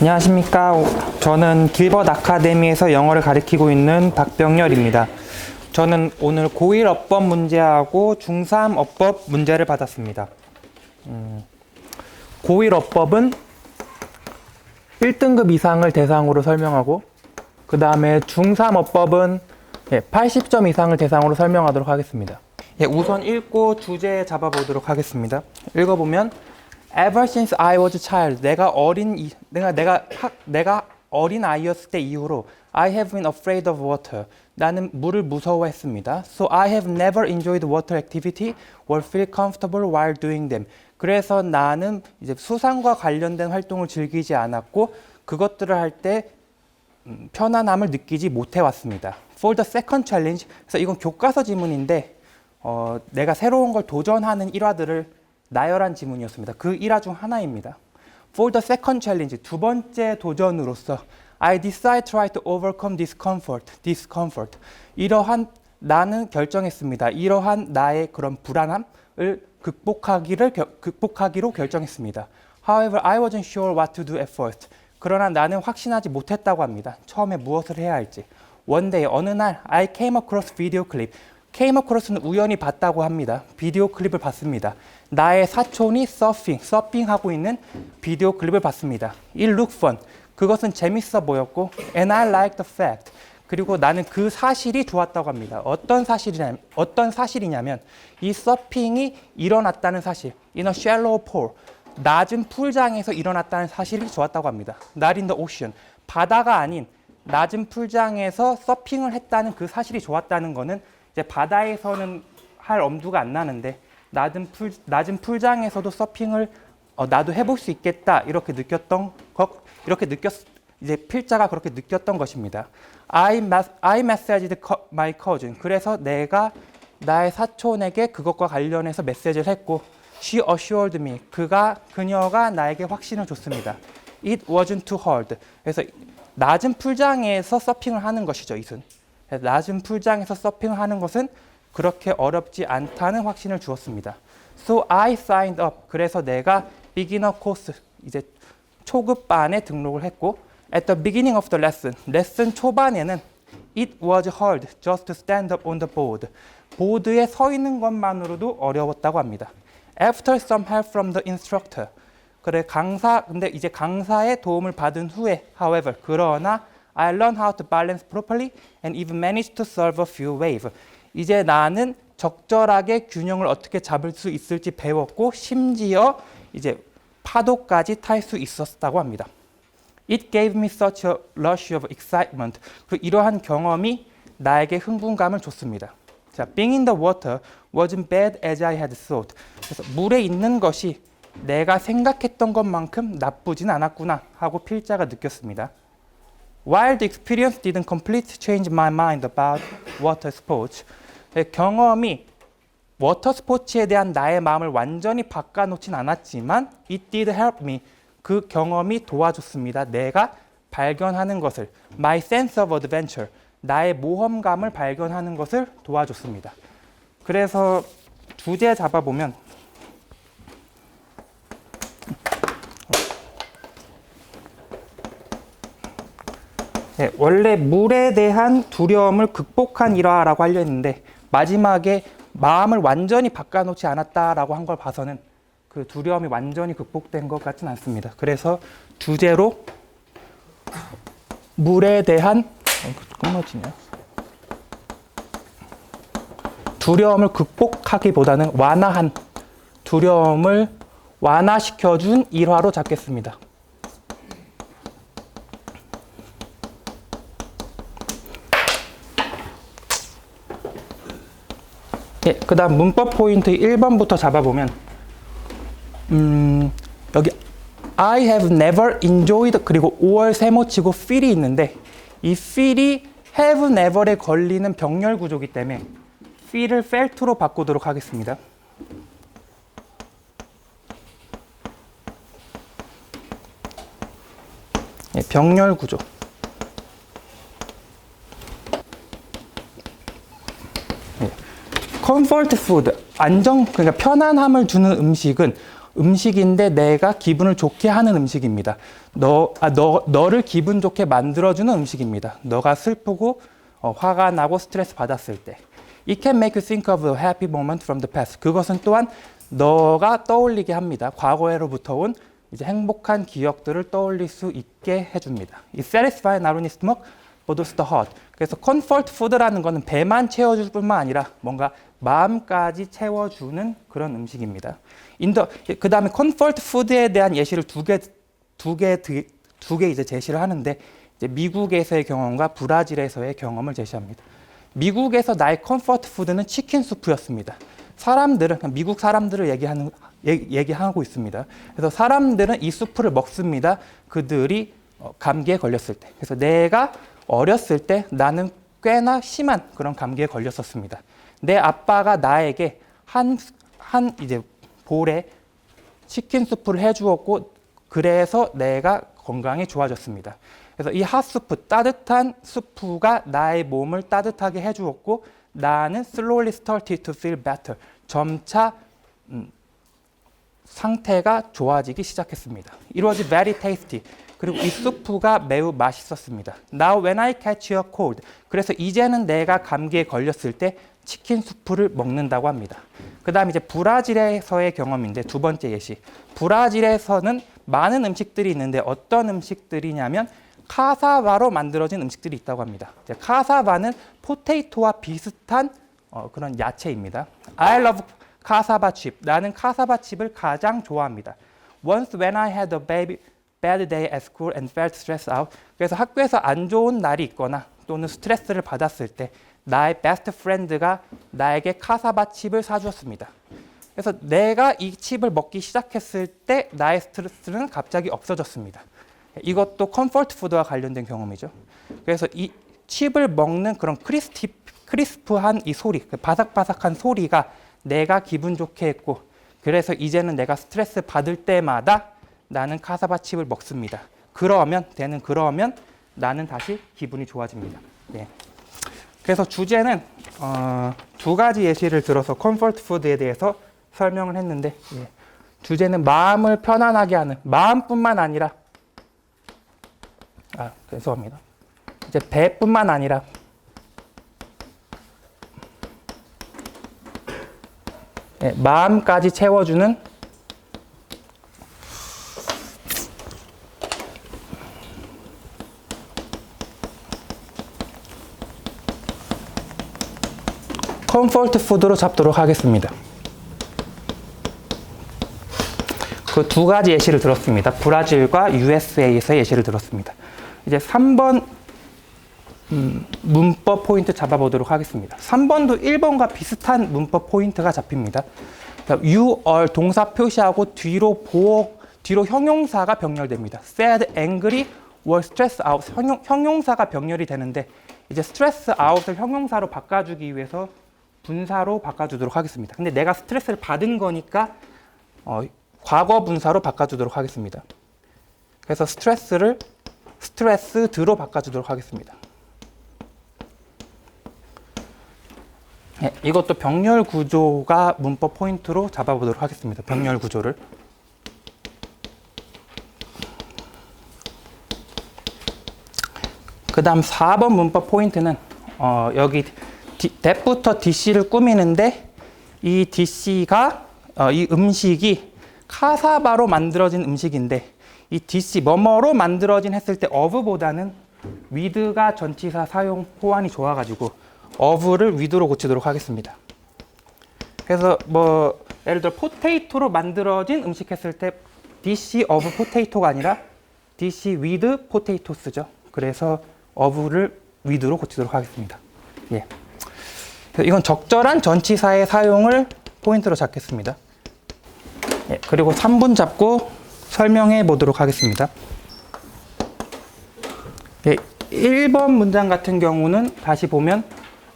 안녕하십니까. 저는 길벗 아카데미에서 영어를 가르치고 있는 박병열입니다. 저는 오늘 고1 어법 문제하고 중3 어법 문제를 받았습니다. 음, 고1 어법은 1등급 이상을 대상으로 설명하고, 그 다음에 중3 어법은 80점 이상을 대상으로 설명하도록 하겠습니다. 예, 우선 읽고 주제 잡아보도록 하겠습니다. 읽어보면 Ever since I was a child, 내가 어린 이, 내가 내가 학, 내가 어린 아이였을 때 이후로 I have been afraid of water. 나는 물을 무서워했습니다. So I have never enjoyed water activity or feel comfortable while doing them. 그래서 나는 이제 수상과 관련된 활동을 즐기지 않았고 그것들을 할때 음, 편안함을 느끼지 못해 왔습니다. For the second challenge, 그래서 이건 교과서 지문인데 어, 내가 새로운 걸 도전하는 일화들을 나열한 지문이었습니다. 그 일화 중 하나입니다. For the second challenge, 두 번째 도전으로서 I decide try to overcome discomfort, discomfort. 이러한 나는 결정했습니다. 이러한 나의 그런 불안함을 극복하기를 겨, 극복하기로 결정했습니다. However, I wasn't sure what to do at first. 그러나 나는 확신하지 못했다고 합니다. 처음에 무엇을 해야 할지. Day 어느 날 I came across video clip. Came across는 우연히 봤다고 합니다. 비디오 클립을 봤습니다. 나의 사촌이 서핑, 서핑하고 있는 비디오 클립을 봤습니다. It looked fun. 그것은 재밌어 보였고, and I liked the fact. 그리고 나는 그 사실이 좋았다고 합니다. 어떤 사실이냐, 어떤 사실이냐면 이 서핑이 일어났다는 사실. In a shallow pool. 낮은 풀장에서 일어났다는 사실이 좋았다고 합니다. Not in the ocean. 바다가 아닌 낮은 풀장에서 서핑을 했다는 그 사실이 좋았다는 거는 이제 바다에서는 할 엄두가 안 나는데 낮은 풀 낮은 풀장에서도 서핑을 어, 나도 해볼 수 있겠다 이렇게 느꼈던 것 이렇게 느꼈 이제 필자가 그렇게 느꼈던 것입니다. I, I messaged my cousin. 그래서 내가 나의 사촌에게 그것과 관련해서 메시지를 했고 she assured me. 그가 그녀가 나에게 확신을 줬습니다. It wasn't too hard. 그래서 낮은 풀장에서 서핑을 하는 것이죠, 이순. 낮은 풀장에서 서핑을 하는 것은 그렇게 어렵지 않다는 확신을 주었습니다. So I signed up. 그래서 내가 beginner course 이제 초급반에 등록을 했고 at the beginning of the lesson 레슨 초반에는 it was hard just to stand up on the board. 보드에 서 있는 것만으로도 어려웠다고 합니다. After some help from the instructor. 그래 강사 근데 이제 강사의 도움을 받은 후에 however 그러나 I learned how to balance properly and even managed to serve a few waves. 이제 나는 적절하게 균형을 어떻게 잡을 수 있을지 배웠고 심지어 이제 파도까지 탈 수 있었다고 합니다. It gave me such a rush of excitement. 그리고 이러한 경험이 나에게 흥분감을 줬습니다. 자, being in the water wasn't bad as I had thought. 그래서 물에 있는 것이 내가 생각했던 것만큼 나쁘진 않았구나 하고 필자가 느꼈습니다. While the experience didn't completely change my mind about water sports, 예, 경험이 워터 스포츠에 대한 나의 마음을 완전히 바꿔놓진 않았지만 it did help me. 그 경험이 도와줬습니다. 내가 발견하는 것을 my sense of adventure, 나의 모험감을 발견하는 것을 도와줬습니다. 그래서 주제 잡아보면 네, 원래 물에 대한 두려움을 극복한 일화라고 하려 했는데 마지막에 마음을 완전히 바꿔놓지 않았다라고 한 걸 봐서는 그 두려움이 완전히 극복된 것 같진 않습니다. 그래서 주제로 물에 대한 어, 끊어지냐? 두려움을 극복하기보다는 완화한 두려움을 완화시켜준 일화로 잡겠습니다. 그 다음 문법 포인트 1번부터 잡아보면 음, 여기 I have never enjoyed 그리고 5월 세모치고 feel이 있는데 이 feel이 have never에 걸리는 병렬 구조기 때문에 feel을 felt로 바꾸도록 하겠습니다. 예, 병렬 구조. Comfort food 안정 그러니까 편안함을 주는 음식은 음식인데 내가 기분을 좋게 하는 음식입니다. 너, 아, 너, 너를 기분 좋게 만들어주는 음식입니다. 너가 슬프고 어, 화가 나고 스트레스 받았을 때. It can make you think of a happy moment from the past. 그것은 또한 너가 떠올리게 합니다. 과거에로부터 온 이제 행복한 기억들을 떠올릴 수 있게 해줍니다. It satisfies not only stomach also the heart. 그래서 comfort food라는 것은 배만 채워줄 뿐만 아니라 뭔가 마음까지 채워주는 그런 음식입니다. 인더 그 다음에 comfort food에 대한 예시를 두 개 두 개 두 개 이제 제시를 하는데 이제 미국에서의 경험과 브라질에서의 경험을 제시합니다. 미국에서 나의 컴포트 푸드는 치킨 수프였습니다. 사람들은 미국 사람들을 얘기하는 얘- 얘기하고 있습니다. 그래서 사람들은 이 수프를 먹습니다. 그들이 어, 감기에 걸렸을 때. 그래서 내가 어렸을 때 나는 꽤나 심한 그런 감기에 걸렸었습니다. 내 아빠가 나에게 한 한 이제 볼에 치킨 수프를 해주었고 그래서 내가 건강이 좋아졌습니다. 그래서 이 핫수프 따뜻한 수프가 나의 몸을 따뜻하게 해주었고 나는 slowly started to feel better. 점차 음, 상태가 좋아지기 시작했습니다. It was very tasty. 그리고 이 수프가 매우 맛있었습니다. Now when I catch a cold. 그래서 이제는 내가 감기에 걸렸을 때 치킨 수프를 먹는다고 합니다. 그 다음 이제 브라질에서의 경험인데 두 번째 예시. 브라질에서는 많은 음식들이 있는데 어떤 음식들이냐면 카사바로 만들어진 음식들이 있다고 합니다. 카사바는 포테이토와 비슷한 어, 그런 야채입니다. I love 카사바 칩. 나는 카사바 칩을 가장 좋아합니다. Once when I had a baby, bad day at school and felt stressed out. 그래서 학교에서 안 좋은 날이 있거나 또는 스트레스를 받았을 때 나의 베스트 프렌드가 나에게 카사바 칩을 사주었습니다. 그래서 내가 이 칩을 먹기 시작했을 때 나의 스트레스는 갑자기 없어졌습니다. 이것도 컴포트 푸드와 관련된 경험이죠. 그래서 이 칩을 먹는 그런 크리스티, 크리스프한 이 소리, 그 바삭바삭한 소리가 내가 기분 좋게 했고, 그래서 이제는 내가 스트레스 받을 때마다 나는 카사바 칩을 먹습니다. 그러면 되는 그러면 나는 다시 기분이 좋아집니다. 예. 그래서 주제는 어, 두 가지 예시를 들어서 컴포트 푸드에 대해서 설명을 했는데 예. 주제는 마음을 편안하게 하는 마음뿐만 아니라 아 죄송합니다. 이제 배뿐만 아니라 예, 마음까지 채워주는 컴포트 푸드로 잡도록 하겠습니다. 그 두 가지 예시를 들었습니다. 브라질과 USA에서 예시를 들었습니다. 이제 3번 음, 문법 포인트 잡아보도록 하겠습니다. 3번도 1번과 비슷한 문법 포인트가 잡힙니다. you are 동사 표시하고 뒤로 보어 뒤로 형용사가 병렬됩니다. sad, angry, were stressed out 형용, 형용사가 병렬이 되는데 이제 stress out을 형용사로 바꿔주기 위해서 분사로 바꿔주도록 하겠습니다. 근데 내가 스트레스를 받은 거니까 어, 과거 분사로 바꿔주도록 하겠습니다. 그래서 스트레스를 스트레스 드로 바꿔주도록 하겠습니다. 네, 이것도 병렬 구조가 문법 포인트로 잡아보도록 하겠습니다. 병렬 구조를. 그 다음 4번 문법 포인트는 어, 여기 디, that부터 DC를 꾸미는데 이 DC가 어, 이 음식이 카사바로 만들어진 음식인데 이 DC 뭐뭐로 만들어진 했을 때 of보다는 with가 전치사 사용 호환이 좋아가지고 of를 with로 고치도록 하겠습니다. 그래서 뭐 예를 들어 포테이토로 만들어진 음식 했을 때 DC of 포테이토가 아니라 DC with 포테이토스죠. 그래서 of를 with로 고치도록 하겠습니다. 예. 이건 적절한 전치사의 사용을 포인트로 잡겠습니다. 예, 그리고 3분 잡고 설명해 보도록 하겠습니다. 예, 1번 문장 같은 경우는 다시 보면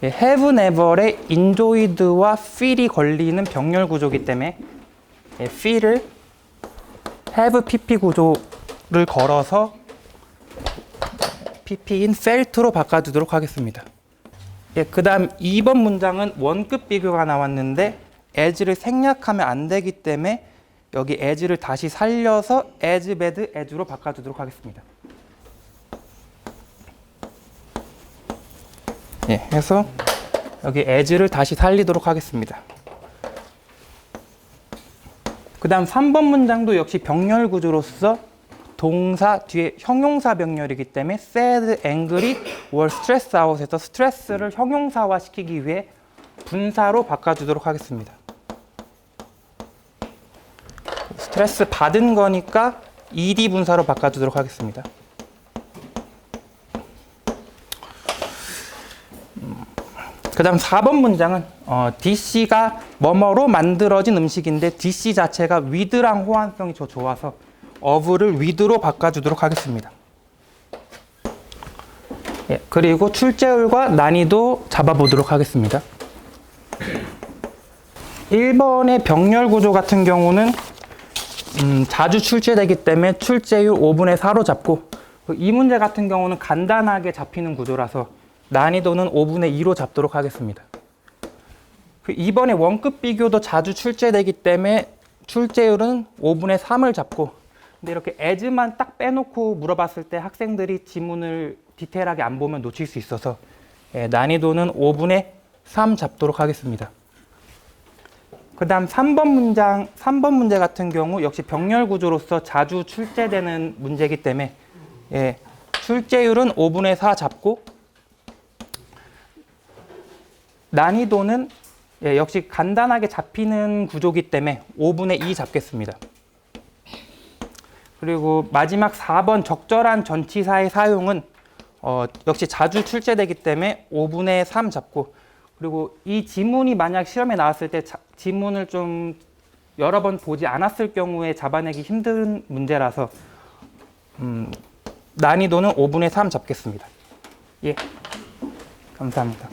예, have never에 enjoyed와 feel이 걸리는 병렬 구조이기 때문에 예, feel을 have pp 구조를 걸어서 pp인 felt로 바꿔주도록 하겠습니다. 예, 그 다음 2번 문장은 원급 비교가 나왔는데 as를 생략하면 안 되기 때문에 여기 as를 다시 살려서 as, bad, as로 바꿔주도록 하겠습니다. 예, 해서 여기 as를 다시 살리도록 하겠습니다. 그 다음 3번 문장도 역시 병렬 구조로서 동사 뒤에 형용사 병렬이기 때문에 sad, angry, were stressed out에서 스트레스를 형용사화 시키기 위해 분사로 바꿔주도록 하겠습니다. 스트레스 받은 거니까 ed 분사로 바꿔주도록 하겠습니다. 그 다음 4번 문장은 어, DC가 뭐뭐로 만들어진 음식인데 DC 자체가 with랑 호환성이 더 좋아서 of를 with로 바꿔주도록 하겠습니다. 예, 그리고 출제율과 난이도 잡아보도록 하겠습니다. 1번의 병렬 구조 같은 경우는 음, 자주 출제되기 때문에 출제율 5분의 4로 잡고 그이 문제 같은 경우는 간단하게 잡히는 구조라서 난이도는 5분의 2로 잡도록 하겠습니다. 그 이번에 원급 비교도 자주 출제되기 때문에 출제율은 5분의 3을 잡고 근데 이렇게 as만 딱 빼놓고 물어봤을 때 학생들이 지문을 디테일하게 안 보면 놓칠 수 있어서 예, 난이도는 5분의 3 잡도록 하겠습니다. 그 다음 3번 문장, 3번 문제 같은 경우 역시 병렬 구조로서 자주 출제되는 문제이기 때문에 예, 출제율은 5분의 4 잡고 난이도는 예, 역시 간단하게 잡히는 구조기 때문에 5분의 2 잡겠습니다. 그리고 마지막 4번 적절한 전치사의 사용은 어, 역시 자주 출제되기 때문에 5분의 3 잡고 그리고 이 지문이 만약 시험에 나왔을 때 자- 지문을 좀 여러 번 보지 않았을 경우에 잡아내기 힘든 문제라서 음, 난이도는 5분의 3 잡겠습니다. 예, 감사합니다.